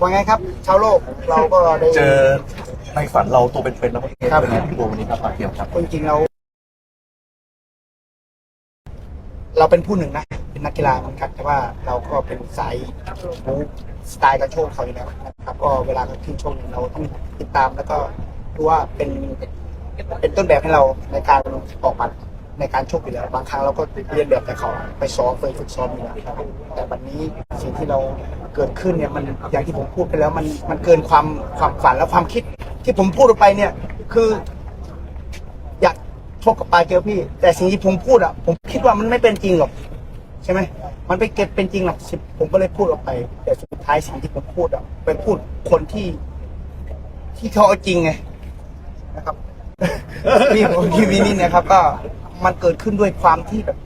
ว่าไงครับ ชาวโลกเราก็ได้เจอในฝันเราตัวเป็นๆแล้วเมื่อกี้ครับเป็นไงพี่โบวันนี้ครับปากเกี่ยวครับจริงๆเรา เราเป็นผู้หนึ่งนะ เป็นนักกีฬาเหมือนกันแต่ว่าเราก็เป็นสายบู๊สไตล์การโชคเขาอยู่แล้วนะครับ ก็เวลาเขาขึ้นโชคเนี่ยเราต้องติดตามแล้วก็ดูว่าเป็นเป็นต้นแบบให้เราในการออกหมัดในการโชคอยู่แล้วบางครั้งเราก็เรียนแบบแต่เขาไปซ้อมไปฝึกซ้อมอยู่แล้วแต่วันนี้สิ่งที่เรา เกิดขึ้นเนี่ยมันอย่างที่ผมพูดไปแล้วมันมันเกินความความฝันและความคิด ที่ผมพูดออกไปเนี่ย คือ อยากชกกับปลาเกียวพี่ แต่สิ่งที่ผมพูดอะ ผมคิดว่ามันไม่เป็นจริงหรอกใช่ไหมมันไปเก็บเป็นจริงหรอกสิผมก็เลยพูดออกไป แต่สุดท้ายสิ่งที่ผมพูดอะไปพูดคนที่ ที่เขาเอาจริงไงนะครับพี่ผมพี่วินิจนะครับ ก็มันเกิดขึ้นด้วยความที่แบบ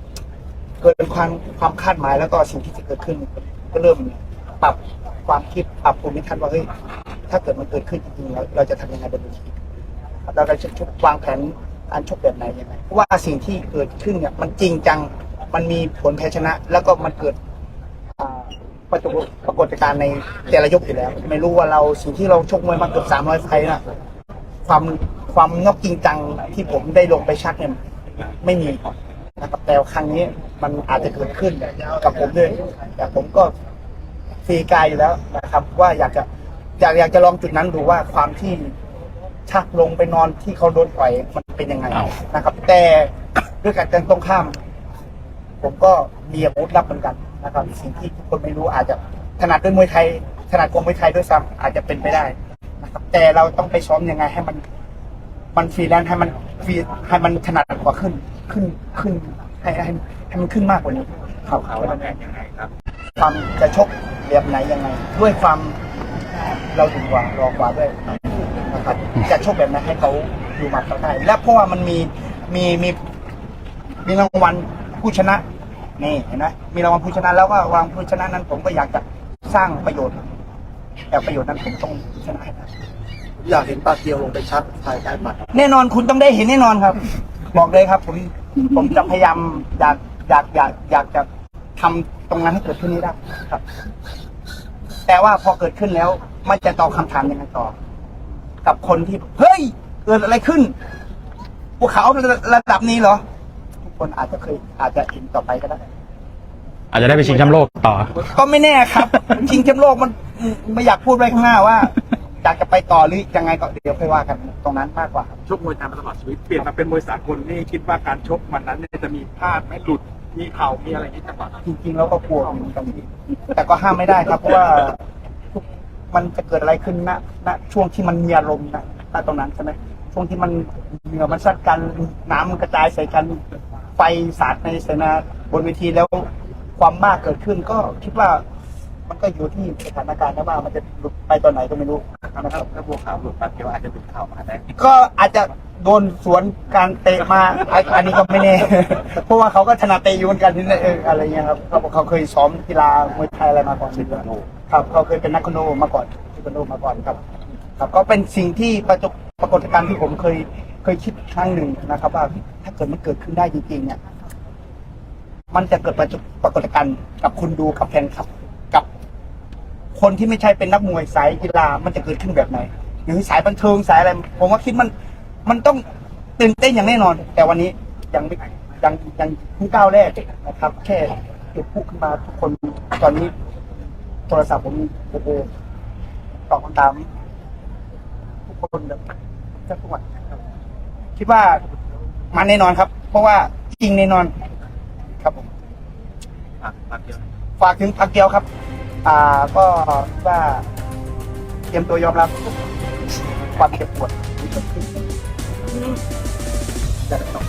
เกิดเป็นความความคาดหมายแล้วก็สิ่งที่จะเกิดขึ้นก็เริ่ม ปรับความคิดปรับภูมิทัศน์ว่าเฮ้ยถ้าเกิดมันเกิดขึ้นจริงๆแล้วเราจะทำยังไงบนเวทีเราจะชกวางแผนการชกแบบไหนยังไงเพราะว่าสิ่งที่เกิดขึ้นเนี่ยมันจริงจังมันมีผลแพ้ชนะ แล้วก็มันเกิดปรากฏปรากฏการณ์ในแต่ละยกอยู่แล้ว ไม่รู้ว่าเราสิ่งที่เราชกมวยมาเกือบสามร้อยไฟต์นะความความนอกจริงจังที่ผมได้ลงไปชักเนี่ยไม่มีนะครับแต่ครั้งนี้มันอาจจะเกิดขึ้นกับผมด้วยแต่ผมก็ ฟรีกายอยู่แล้วนะครับ ว่าอยากจะอยากอยากจะลองจุดนั้นดูว่าความที่ชักลงไปนอนที่เขาโดนปล่อยมันเป็นยังไงนะครับ แต่ด้วยการตรงข้าม ผมก็มีอาวุธลับเหมือนกันนะครับ สิ่งที่ทุกคนไม่รู้อาจจะถนัดด้วยมวยไทยถนัดกว่ามวยไทยด้วยซ้ำอาจจะเป็นไปได้นะครับ แต่เราต้องไปซ้อมยังไงให้มัน มันฟรีแลนซ์ให้มันฟรีให้มันถนัดกว่าขึ้น ขึ้นขึ้นให้ให้ให้มันขึ้นมากกว่านี้เขาเขาแล้วแยังไงครับความจะชก แบบไหนยังไง ด้วยความเราถึงกว่ารอกว่าด้วยนะครับจะชกแบบไหนให้เขาอยู่หมัดเขาได้และเพราะว่ามันมีมีมีมีรางวัลผู้ชนะนี่เห็นไหมมีรางวัลผู้ชนะแล้วก็รางวัลผู้ชนะนั้น ผมก็อยากจะสร้างประโยชน์ แต่ประโยชน์นั้นผมต้องชนะให้ได้อยากเห็นปากเกี่ยวลงไปชักถ่ายการหมัดแน่นอนคุณต้องได้เห็นแน่นอนครับ บอกเลยครับ ผมผมจะพยายามอยากอยากอยากอยากจะทำ ตรงนั้นให้เกิดขึ้นนี้ได้ครับ แต่ว่าพอเกิดขึ้นแล้ว มันจะตอบคำถามยังไงต่อ กับคนที่เฮ้ยเกิดอะไรขึ้นภูเขาระดับนี้เหรอ ทุกคนอาจจะเคยอาจจะเห็นต่อไปก็ได้ อาจจะได้ไปชิงแชมป์โลกต่อ ก็ไม่แน่ครับ ชิงแชมป์โลกมันไม่อยากพูดไว้ข้างหน้าว่าอยากจะไปต่อหรือยังไงก็เดี๋ยวค่อยว่ากันตรงนั้นมากกว่าครับชกมวยไทยมาตลอดชีวิตเปลี่ยนมาเป็นมวยสากลนี่คิดว่าการชกวันนั้นเนี่ยจะมีพลาดไหมหลุด มีเข่ามีอะไรอย่จังหวะจริงๆแล้วก็กลัวเหมือนกันแต่ก็ห้ามไม่ได้ครับเพราะว่ามันจะเกิดอะไรขึ้นณณช่วงที่มันมีอารมณ์นะณตรงนั้นใช่ไหมช่วงที่มันเหงื่อมันซัดกันน้ำมันกระจายใส่กันไฟสาดในเสนาบนเวทีแล้วความมากเกิดขึ้นก็คิดว่ามันก็อยู่ที่สถานการณ์นะว่ามันจะรุดไปตอนไหนก็ไม่รู้ นะครับถ้าบัวขาวหลุดปากเกียวอาจจะหลุดเข่ามาได้ก็อาจจะโดนสวนการเตะมาอันอันนี้ก็ไม่แน่ เพราะว่าเขาก็ถนัดเตะอยูเหมือนกันนี่เอออะไรเงี้ยครับเขาบอกเขาเคยซ้อมกีฬามวยไทยอะไรมาก่อนด้วครับเขาเคยเป็นนักคอนโดมาก่อนเทคนโดมาก่อนครับ ครับก็เป็นสิ่งที่ประจบปรากฏการณ์ที่ผมเคยเคยคิดครั้งหนึ่งนะครับ ว่าถ้าเกิดมันเกิดขึ้นได้จริงๆเนี่ยมันจะเกิดปรากฏปรากฏการณ์กับคนดูกับแฟนคลับ คนที่ไม่ใช่เป็นนักมวยสายกีฬามันจะเกิดขึ้นแบบไหน หรือสายบันเทิงสายอะไร ผมว่าคิดมันมันต้องตื่นเต้นอย่างแน่นอน แต่วันนี้ยังไม่ยังยังเพิ่งก้าวแรกนะครับ แค่จุดพุขึ้นมาทุกคนตอนนี้ โทรศัพท์ผมโอ้โหตอบคำถามทุกคนแบบแทบทุกวันครับคิดว่ามันแน่นอนครับ เพราะว่าจริงแน่นอน ครับผมปากปากเกียวฝากถึงพักเกียวครับ อ่าก็ว่าเตรียมตัวยอมรับความเจ็บปวดที่เกิดขึ้นจะได้อง